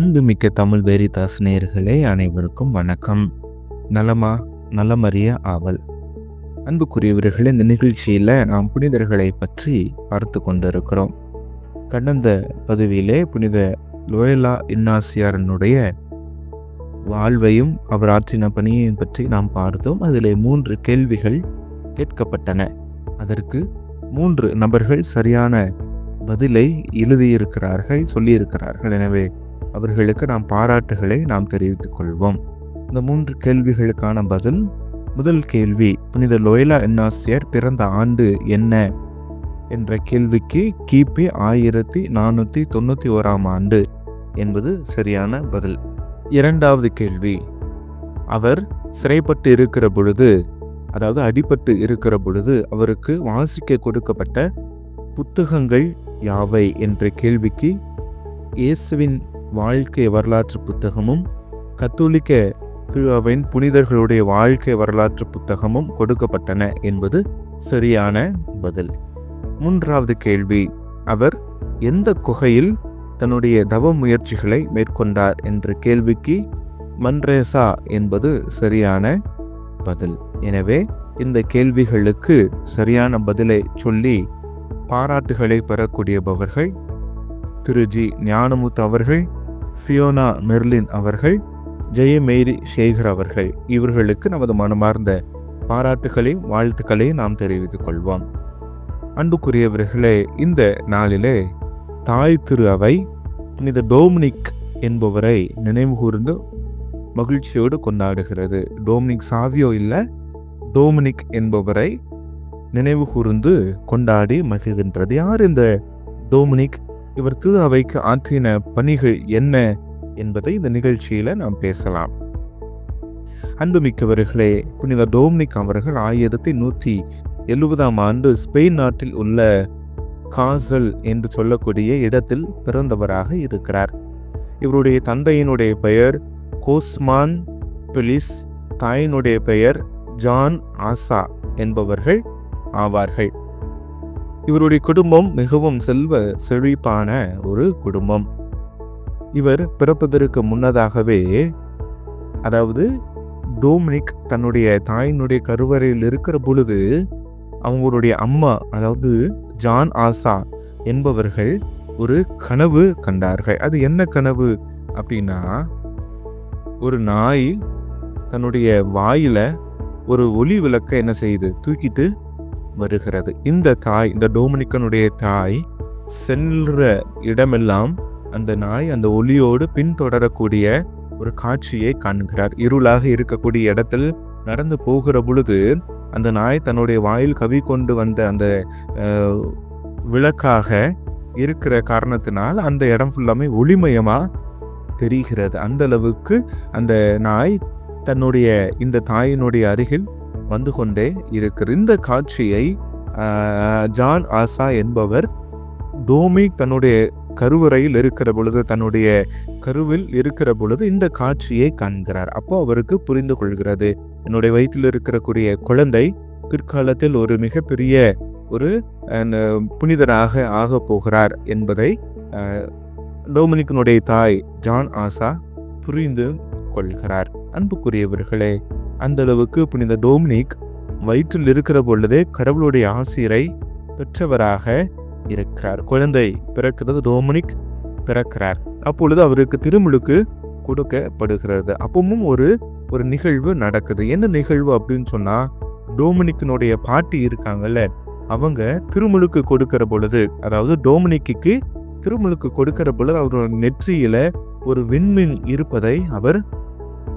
அன்புமிக்க தமிழ் வேரிதாஸ் நேர்களே அனைவருக்கும் வணக்கம். நலமா? நலமறிய ஆவல். அன்புக்குரியவர்களே இந்த நிகழ்ச்சியில் நாம் புனிதர்களை பற்றி பார்த்து கொண்டிருக்கிறோம். கடந்த பதவியிலே புனித லோயலா இன்னாசியாரனுடைய வாழ்வையும் அவர் ஆற்றின பணியையும் பற்றி நாம் பார்த்தோம். அதில் மூன்று கேள்விகள் கேட்கப்பட்டன. அதற்கு மூன்று நபர்கள் சரியான பதிலை எழுதியிருக்கிறார்கள் சொல்லியிருக்கிறார்கள். எனவே அவர்களுக்கு நாம் பாராட்டுகளை நாம் தெரிவித்துக் கொள்வோம். இந்த மூன்று கேள்விகளுக்கான பதில் முதல் கேள்வி புனித லோயலா என்னாசியர் பிறந்த ஆண்டு என்ன? என்ற கேள்விக்கு கிபி ஆயிரத்தி நானூற்றி தொண்ணூற்றி ஓராம் ஆண்டு என்பது சரியான பதில். இரண்டாவது கேள்வி அவர் சிறைப்பட்டு இருக்கிற பொழுது அதாவது அடிபட்டு இருக்கிற பொழுது அவருக்கு வாசிக்க கொடுக்கப்பட்ட புத்தகங்கள் யாவை? என்ற கேள்விக்கு இயேசுவின் வாழ்க்கை வரலாற்று புத்தகமும் கத்தோலிக்க திருவின் புனிதர்களுடைய வாழ்க்கை வரலாற்று புத்தகமும் கொடுக்கப்பட்டன என்பது சரியான பதில். மூன்றாவது கேள்வி அவர் எந்த குகையில் தன்னுடைய தவ முயற்சிகளை மேற்கொண்டார் என்ற கேள்விக்கு மன்ரேசா என்பது சரியான பதில். எனவே இந்த கேள்விகளுக்கு சரியான பதிலை சொல்லி பாராட்டுகளை பெறக்கூடியபவர்கள் திரு ஜி. ஞானமுத்து அவர்கள் ஃபியோனா மெர்லின் அவர்கள் ஜெயமேரி சேகர் அவர்கள் இவர்களுக்கு நமது மனமார்ந்த பாராட்டுகளையும் வாழ்த்துக்களையும் நாம் தெரிவித்துக் கொள்வோம். அன்புக்குரியவர்களே இந்த நாளிலே தாய் திரு அவை புனித டோமினிக் என்பவரை நினைவு கூர்ந்து மகிழ்ச்சியோடு கொண்டாடுகிறது. டோமினிக் சாவியோ இல்லை டோமினிக் என்பவரை நினைவு கூர்ந்து கொண்டாடி மகிழ்கின்றது. யார் இந்த டோமினிக் இவர் திருஅவைக்கு ஆற்றின பணிகள் என்ன என்பதை இந்த நிகழ்ச்சியில் நாம் பேசலாம். அன்புமிக்கவர்களே புனித டோம்னிக் அவர்கள் ஆயிரத்தி நூற்றி எழுபதாம் ஆண்டு ஸ்பெயின் நாட்டில் உள்ள காசல் என்று சொல்லக்கூடிய இடத்தில் பிறந்தவராக இருக்கிறார். இவருடைய தந்தையினுடைய பெயர் கோஸ்மான் பிலிஸ் தாயினுடைய பெயர் ஜான் ஆசா என்பவர்கள் ஆவார்கள். இவருடைய குடும்பம் மிகவும் செல்வ செழிப்பான ஒரு குடும்பம். இவர் பிறப்பதற்கு முன்னதாகவே அதாவது டோமினிக் தன்னுடைய தாயினுடைய கருவறையில் இருக்கிற பொழுது அவங்களுடைய அம்மா அதாவது ஜான் ஆசா என்பவர்கள் ஒரு கனவு கண்டார்கள். அது என்ன கனவு அப்படின்னா ஒரு நாய் தன்னுடைய வாயில ஒரு ஒளி விளக்க என்ன செய்யுது தூக்கிட்டு வருகிறது. இந்த தாய் இந்த டோமினிக்கனுடைய தாய் செல்ற இடமெல்லாம் அந்த நாய் அந்த ஒளியோடு பின்தொடரக்கூடிய ஒரு காட்சியை காண்கிறார். இருளாக இருக்கக்கூடிய இடத்தில் நடந்து போகிற பொழுது அந்த நாய் தன்னுடைய வாயில் கவி கொண்டு வந்த அந்த விளக்காக இருக்கிற காரணத்தினால் அந்த இடம் ஃபுல்லாமே ஒளிமயமா தெரிகிறது. அந்த அளவுக்கு அந்த நாய் தன்னுடைய இந்த தாயினுடைய அருகில் வந்து கொண்டே இருக்கிற இந்த காட்சியை ஜான் ஆசா என்பவர் டோமி தன்னுடைய கருவறையில் இருக்கிற பொழுது தன்னுடைய கருவில் இருக்கிற பொழுது இந்த காட்சியை காண்கிறார். அப்போ அவருக்கு புரிந்து கொள்கிறது. என்னுடைய வயிற்றில் இருக்கக்கூடிய குழந்தை பிற்காலத்தில் ஒரு மிகப்பெரிய ஒரு புனிதராக ஆக போகிறார் என்பதை டோமினிக்கனுடைய டோமினிக்கினுடைய தாய் ஜான் ஆசா புரிந்து கொள்கிறார். அன்புக்குரியவர்களே அந்த அளவுக்கு புனித டோமினிக் வயிற்றில் இருக்கிற பொழுதே கடவுளுடைய ஆசிரை பெற்றவராக இருக்கிறார். குழந்தை பிறக்கிறது டோமினிக் பிறக்கிறார். அப்பொழுது அவருக்கு திருமுழுக்கு கொடுக்கப்படுகிறது. அப்பவும் ஒரு ஒரு நிகழ்வு நடக்குது. என்ன நிகழ்வு அப்படின்னு சொன்னா டோமினிக்கினுடைய பாட்டி இருக்காங்கல்ல அவங்க திருமுழுக்கு கொடுக்கிற பொழுது அதாவது டோமினிக்கு திருமுழுக்கு கொடுக்கிற பொழுது அவரோட நெற்றியில ஒரு விண்மீன் இருப்பதை அவர்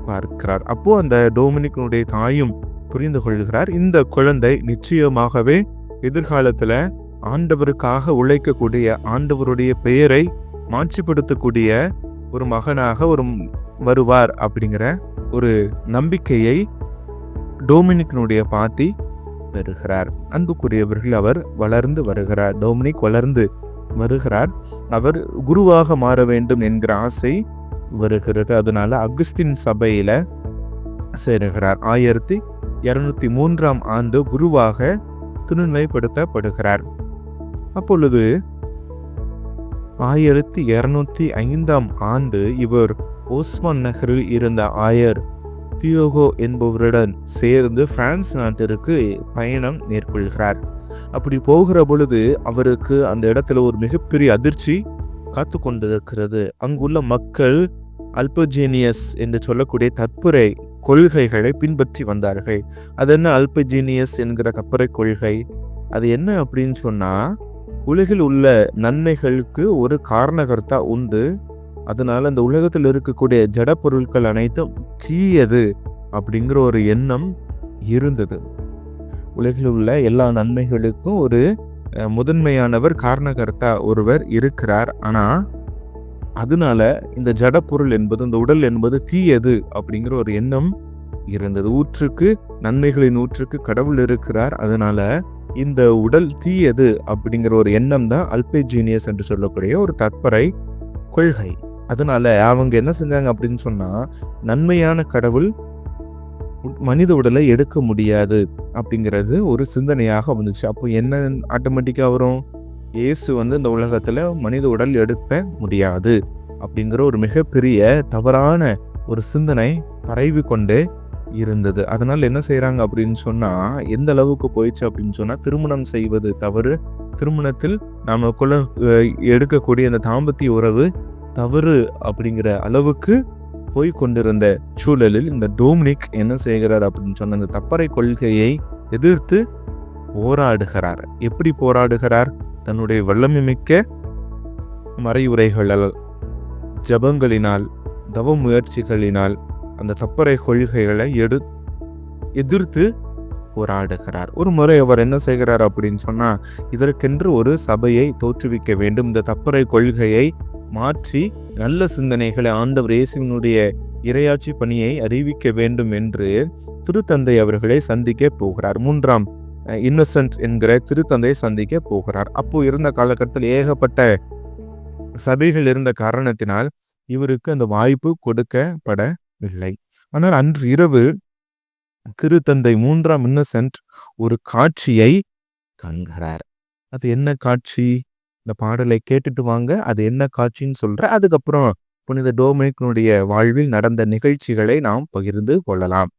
பார்க்கிறார். அப்போ அந்த டோமினிக்னுடைய தாயும் புரிந்து கொள்கிறார் இந்த குழந்தை நிச்சயமாகவே எதிர்காலத்தில் ஆண்டவருக்காக உழைக்கக்கூடிய ஆண்டவருடைய பெயரை மாட்சிப்படுத்தக்கூடிய ஒரு மகனாக ஒரு வருவார் அப்படிங்கிற ஒரு நம்பிக்கையை டோமினிக்னுடைய பாத்தி பெறுகிறார். அன்புக்குரியவர்கள் அவர் வளர்ந்து வருகிறார். டோமினிக் வளர்ந்து வருகிறார். அவர் குருவாக மாற வேண்டும் என்கிற ஆசை வருகிறது. அதனால அகுஸ்தின் சபையில் சேருகிறார். ஆயிரத்தி இரநூத்தி மூன்றாம் ஆண்டு குருவாக திருநிலைப்படுத்தப்படுகிறார். அப்பொழுது ஆயிரத்தி இரநூத்தி ஐந்தாம் ஆண்டு இவர் ஓஸ்மான் நகரில் இருந்த ஆயர் தியோகோ என்பவருடன் சேர்ந்து பிரான்ஸ் நாட்டிற்கு பயணம் மேற்கொள்கிறார். அப்படி போகிற பொழுது அவருக்கு அந்த இடத்துல ஒரு மிகப்பெரிய அதிர்ச்சி காத்து கொண்டிருக்கிறது அங்குள்ள மக்கள் அல்பஜீனியஸ் என்று சொல்லக்கூடிய தற்புரை கொள்கைகளை பின்பற்றி வந்தார்கள். அது என்ன அல்பஜீனியஸ் என்கிற கப்பரை கொள்கை? அது என்ன அப்படின்னு சொன்னால் உலகில் உள்ள நன்மைகளுக்கு ஒரு காரணகர்த்தா உண்டு. அதனால் அந்த உலகத்தில் இருக்கக்கூடிய ஜட பொருட்கள் அனைத்தும் தீயது அப்படிங்கிற ஒரு எண்ணம் இருந்தது. உலகில் உள்ள எல்லா நன்மைகளுக்கும் ஒரு முதன்மையானவர் காரணகர்த்தா ஒருவர் இருக்கிறார். ஆனால் அதனால இந்த ஜட பொருள் என்பது இந்த உடல் என்பது தீயது அப்படிங்கிற ஒரு எண்ணம் இருந்தது. ஊற்றுக்கு நன்மைகளின் ஊற்றுக்கு கடவுள் இருக்கிறார். அதனால இந்த உடல் தீயது அப்படிங்கிற ஒரு எண்ணம் தான் அல்பேஜீனியஸ் என்று சொல்லக்கூடிய ஒரு தற்பரை கொள்கை. அதனால அவங்க என்ன செஞ்சாங்க அப்படின்னு சொன்னா நன்மையான கடவுள் மனித உடலை எடுக்க முடியாது அப்படிங்கிறது ஒரு சிந்தனையாக வந்துச்சு. அப்போ என்ன ஆட்டோமேட்டிக்காக வரும்? இயேசு வந்து இந்த உலகத்தில் மனித உடல் எடுக்க முடியாது அப்படிங்கிற ஒரு மிகப்பெரிய தவறான ஒரு சிந்தனை பரவி கொண்டு இருந்தது. அதனால் என்ன செய்கிறாங்க அப்படின்னு சொன்னால் எந்த அளவுக்கு போயிடுச்சு அப்படின்னு சொன்னால் திருமணம் செய்வது தவறு. திருமணத்தில் நமக்குள்ள குல எடுக்கக்கூடிய அந்த தாம்பத்திய உறவு தவறு அப்படிங்கிற அளவுக்கு போய் கொண்டிருந்த சூழலில் இந்த டோமினிக் என்ன செய்கிறார் அப்படின்னு சொன்ன அந்த தப்பறை கொள்கையை எதிர்த்து போராடுகிறார். எப்படி போராடுகிறார்? தன்னுடைய வல்லமை மிக்க மறையுரைகளால் ஜபங்களினால் தவ முயற்சிகளினால் அந்த தப்பறை கொள்கைகளை எடு எதிர்த்து போராடுகிறார். ஒரு முறை அவர் என்ன செய்கிறார் அப்படின்னு சொன்னால் இதற்கென்று ஒரு சபையை தோற்றுவிக்க வேண்டும். இந்த தப்பறை கொள்கையை மாற்றி நல்ல சிந்தனைகளை ஆண்டவர் இயேசுவினுடைய இரையாட்சி பணியை அறிவிக்க வேண்டும் என்று திருத்தந்தை அவர்களை சந்திக்க போகிறார். மூன்றாம் இன்னசென்ட் என்கிற திருத்தந்தையை சந்திக்க போகிறார். அப்போ இருந்த காலகட்டத்தில் ஏகப்பட்ட சபைகள் இருந்த காரணத்தினால் இவருக்கு அந்த வாய்ப்பு கொடுக்கப்படவில்லை. ஆனால் அன்று இரவு திருத்தந்தை மூன்றாம் இன்னசென்ட் ஒரு காட்சியை காண்கிறார். அது என்ன காட்சி? இந்த பாடலை கேட்டுட்டு வாங்க. அது என்ன காட்சின்னு சொல்ற அதுக்கப்புறம் புனித டோமினிக்னுடைய வாழ்வில் நடந்த நிகழ்ச்சிகளை நாம் பகிர்ந்து கொள்ளலாம்.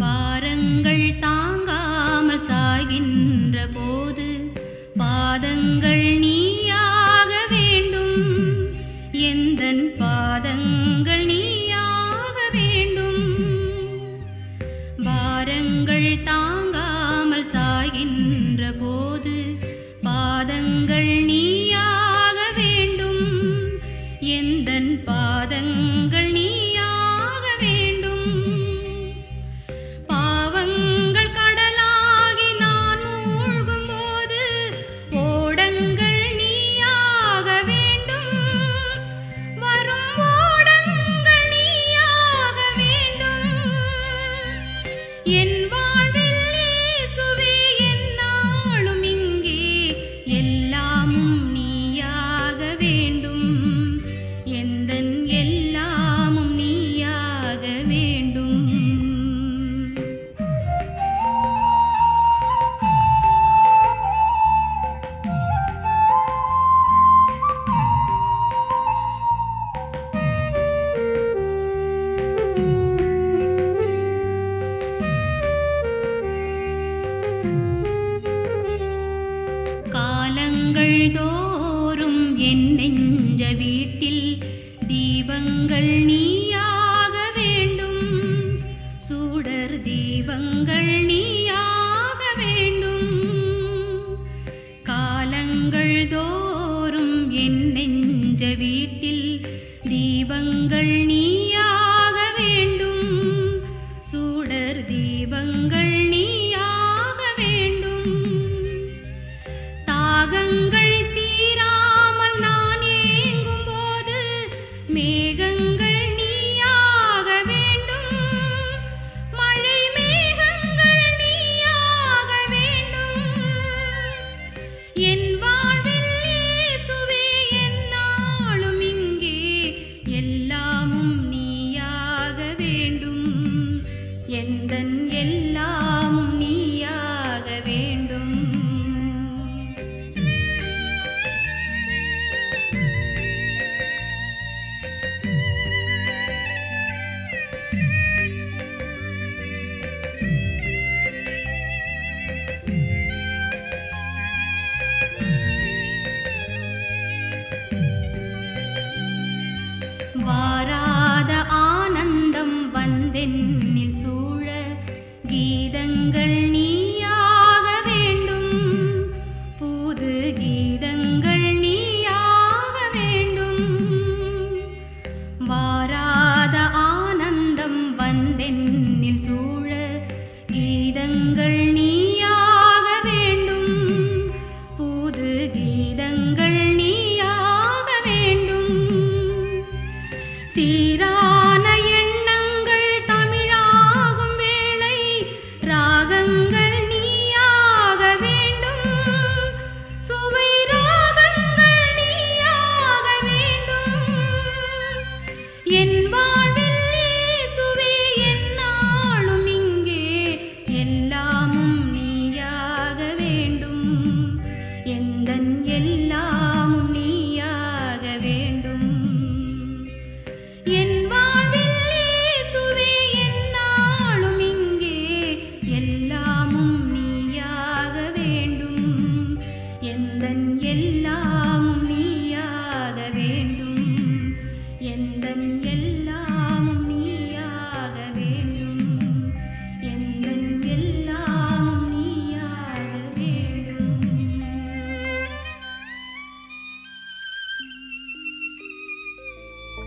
பாரங்கள் தாங்காமல் சாகின்ற போது பாதங்கள் நீயாக வேண்டும். எந்தன் பாத தினங்கள் தோறும் என் நெஞ்ச வீட்டில் வாராத ஆனந்தம் வந்தென்னில் சூழ கீதங்கள்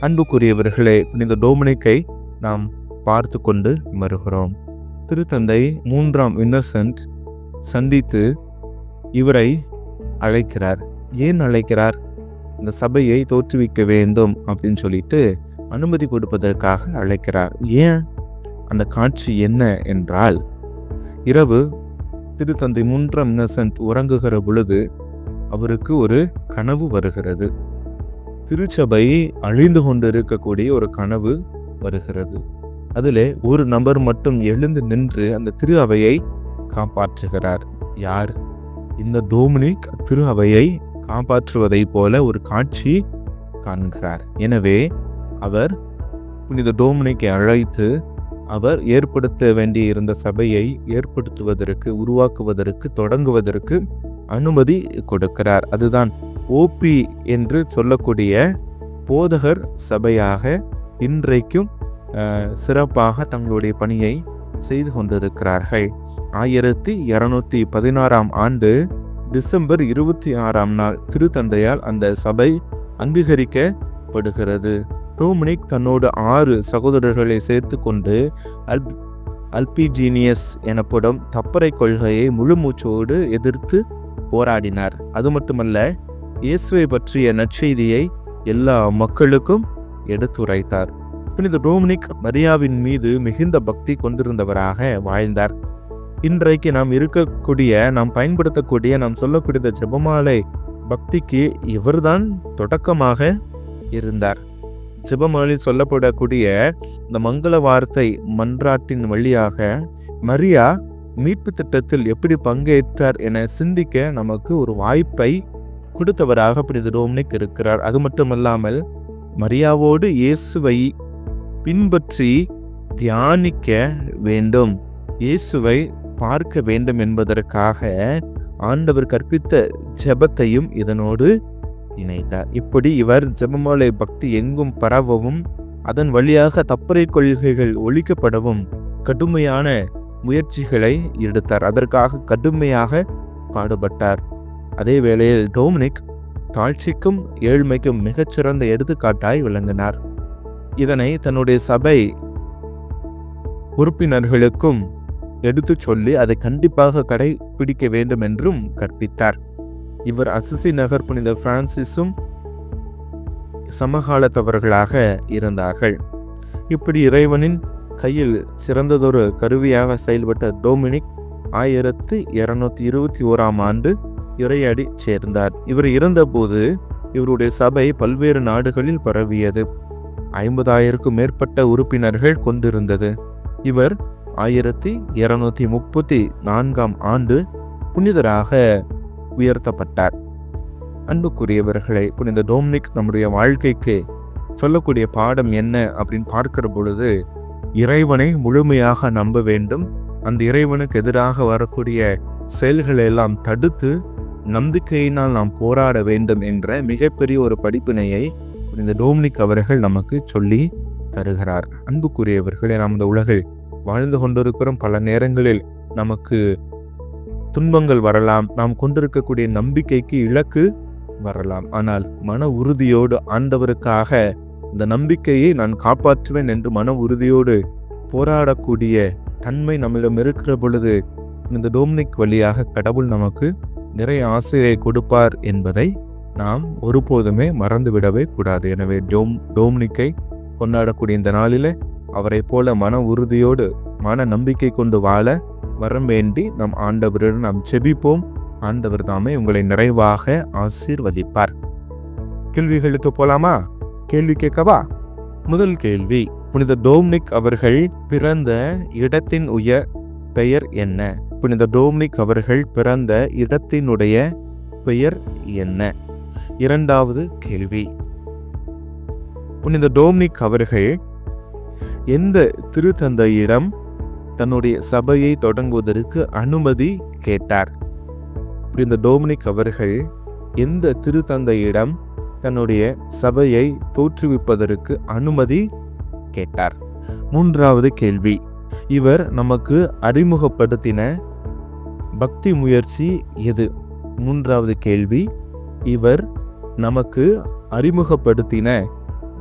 அன்புக்குரியவர்களே இந்த டோமினிக்கை நாம் பார்த்து கொண்டு வருகிறோம். திருத்தந்தை மூன்றாம் இன்னசென்ட் சந்தித்து இவரை அழைக்கிறார். ஏன் அழைக்கிறார்? இந்த சபையை தோற்றுவிக்க வேண்டும் அப்படின்னு சொல்லிட்டு அனுமதி கொடுப்பதற்காக அழைக்கிறார். ஏன்? அந்த காட்சி என்ன என்றால் இரவு திருத்தந்தை மூன்றாம் இன்னசென்ட் உறங்குகிற பொழுது அவருக்கு ஒரு கனவு வருகிறது. திருச்சபை அழிந்து கொண்டிருக்கக்கூடிய ஒரு கனவு வருகிறது. அதிலே ஒரு நபர் மட்டும் எழுந்து நின்று அந்த திரு அவையை காப்பாற்றுகிறார். யார்? இந்த டோமினிக் திரு அவையை காப்பாற்றுவதைப் போல ஒரு காட்சி காண்கிறார். எனவே அவர் புனித டோமினிக்கை அழைத்து அவர் ஏற்படுத்த வேண்டியிருந்த சபையை ஏற்படுத்துவதற்கு உருவாக்குவதற்கு தொடங்குவதற்கு அனுமதி கொடுக்கிறார். அதுதான் ஓபி என்று சொல்லக்கூடிய போதகர் சபையாக இன்றைக்கும் சிறப்பாக தங்களுடைய பணியை செய்து கொண்டிருக்கிறார்கள். ஆயிரத்தி இருநூத்தி பதினாறாம் ஆண்டு டிசம்பர் இருபத்தி ஆறாம் நாள் திருத்தந்தையால் அந்த சபை அங்கீகரிக்கப்படுகிறது. டோமினிக் தன்னோடு ஆறு சகோதரர்களை சேர்த்து கொண்டு அல் அல்பிஜீனியஸ் எனப்படும் தப்பறை கொள்கையை முழு மூச்சோடு எதிர்த்து போராடினார். அது மட்டுமல்ல இயேசுவை பற்றிய நற்செய்தியை எல்லா மக்களுக்கும் எடுத்துரைத்தார். புனித டோமினிக் மரியாவின் மீது மிகுந்த பக்தி கொண்டிருந்தவராக வாழ்ந்தார். இன்றைக்கு நாம் இருக்கக்கூடிய நாம் பயன்படுத்தக்கூடிய நாம் சொல்லக்கூடிய ஜெபமாலை பக்திக்கு இவர்தான் தொடக்கமாக இருந்தார். ஜெபமாலையில் சொல்லப்படக்கூடிய இந்த மங்கள வார்த்தை மன்றாட்டின் வழியாக மரியா மீட்பு திட்டத்தில் எப்படி பங்கேற்றார் என சிந்திக்க நமக்கு ஒரு வாய்ப்பை கொடுத்தவராக புனித டோம்னிக் இருக்கிறார். அது மட்டுமல்லாமல் மரியாவோடு இயேசுவை பின்பற்றி தியானிக்க வேண்டும். இயேசுவை பார்க்க வேண்டும் என்பதற்காக ஆண்டவர் கற்பித்த ஜெபத்தையும் இதனோடு இணைத்தார். இப்படி இவர் ஜெபமாலை பக்தி எங்கும் பரவவும் அதன் வழியாக தப்பறை கொள்கைகள் ஒழிக்கப்படவும் கடுமையான முயற்சிகளை எடுத்தார். அதற்காக கடுமையாக பாடுபட்டார். அதே வேளையில் டோமினிக் தாழ்ச்சிக்கும் ஏழ்மைக்கும் மிகச்சிறந்த எடுத்துக்காட்டாய் விளங்கினார். இதனை தன்னுடைய சபை உறுப்பினர்களுக்கும் எடுத்துச் சொல்லி அதை கண்டிப்பாக கடைபிடிக்க வேண்டும் என்றும் கற்பித்தார். இவர் அசிசி நகர் புனித பிரான்சிஸும் சமகாலத்தவர்களாக இருந்தார்கள். இப்படி இறைவனின் கையில் சிறந்ததொரு கருவியாக செயல்பட்ட டோமினிக் ஆயிரத்து இருநூத்தி இருபத்தி ஓராம் ஆண்டு இறையடி சேர்ந்தார். இவர் இறந்தபோது இவருடைய சபை பல்வேறு நாடுகளில் பரவியது. ஐம்பதாயிரக்கும் மேற்பட்ட உறுப்பினர்கள் கொண்டிருந்தது. இவர் ஆயிரத்தி இருநூத்தி முப்பத்தி நான்காம் ஆண்டு புனிதராக உயர்த்தப்பட்டார். அன்புக்குரியவர்களை புனித டோம்னிக் நம்முடைய வாழ்க்கைக்கு சொல்லக்கூடிய பாடம் என்ன அப்படின்னு பார்க்கிற பொழுது இறைவனை முழுமையாக நம்ப வேண்டும். அந்த இறைவனுக்கு எதிராக வரக்கூடிய செயல்களை எல்லாம் தடுத்து நம்பிக்கையினால் நாம் போராட வேண்டும் என்ற மிகப்பெரிய ஒரு படிப்பினையை இந்த டோம்னிக் அவர்கள் நமக்கு சொல்லி தருகிறார். அன்புக்குரியவர்களே நாம் இந்த உலகில் வாழ்ந்து கொண்டிருக்கிறோம். பல நேரங்களில் நமக்கு துன்பங்கள் வரலாம். நாம் கொண்டிருக்கக்கூடிய நம்பிக்கைக்கு இலக்கு வரலாம். ஆனால் மன உறுதியோடு ஆண்டவருக்காக இந்த நம்பிக்கையை நான் காப்பாற்றுவேன் என்று மன உறுதியோடு போராடக்கூடிய தன்மை நம்மிடம் இருக்கிற பொழுது இந்த டோம்னிக் வழியாக கடவுள் நமக்கு நிறைய ஆசையை கொடுப்பார் என்பதை நாம் ஒருபோதுமே மறந்துவிடவே கூடாது. எனவே டோம் டோம்னிக்கை கொண்டாடக்கூடிய இந்த நாளிலே அவரை போல மன உறுதியோடு மன நம்பிக்கை கொண்டு வாழ வரம் வேண்டி நம் ஆண்டவரிடம் நாம் செபிப்போம். ஆண்டவர் தாமே உங்களை நிறைவாக ஆசீர்வதிப்பார். கேள்விகளுக்கு போலாமா? கேள்வி கேட்கவா? முதல் கேள்வி புனித டோம்னிக் அவர்கள் பிறந்த இடத்தின் உயர் பெயர் என்ன? புனித டோம்னிக் அவர்கள் பிறந்த இடத்தினுடைய பெயர் என்ன? இரண்டாவது கேள்வி. புனித டோம்னிக் அவர்கள் எந்த திருத்தந்தையிடம் தன்னுடைய சபையை தொடங்குவதற்கு அனுமதி கேட்டார்? புனித டோமினிக் அவர்கள் எந்த திருத்தந்தையிடம் தன்னுடைய சபையை தோற்றுவிப்பதற்கு அனுமதி கேட்டார்? மூன்றாவது கேள்வி. இவர் நமக்கு அறிமுகப்படுத்தின பக்தி முயற்சி எது? மூன்றாவது கேள்வி. இவர் நமக்கு அறிமுகப்படுத்தின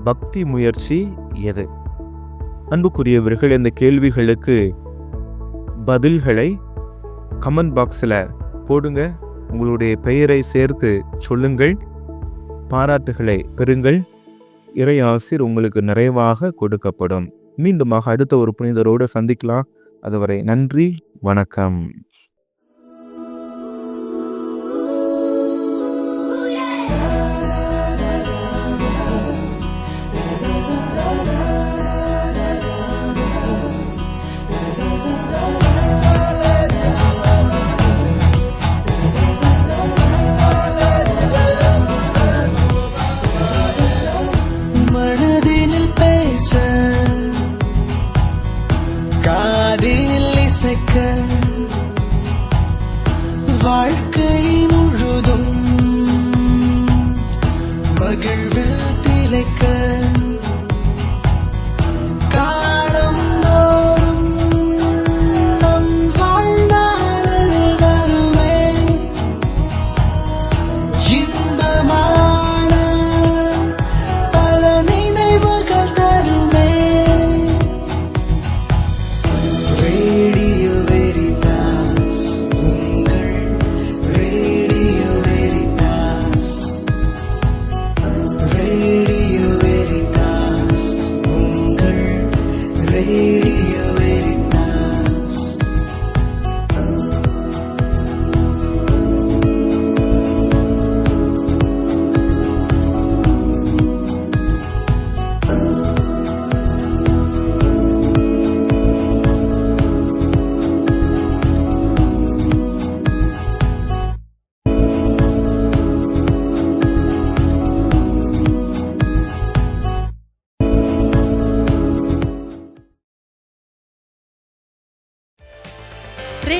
பக்தி முயற்சி எது? அன்புக்குரியவர்கள் இந்த கேள்விகளுக்கு பதில்களை கமெண்ட் பாக்ஸில் போடுங்க. உங்களுடைய பெயரை சேர்த்து சொல்லுங்கள். பாராட்டுகளை பெறுங்கள். இறை ஆசிர் உங்களுக்கு நிறைவாக கொடுக்கப்படும். மீண்டுமாக அடுத்த ஒரு புனிதரோடு சந்திக்கலாம். அதுவரை நன்றி வணக்கம்.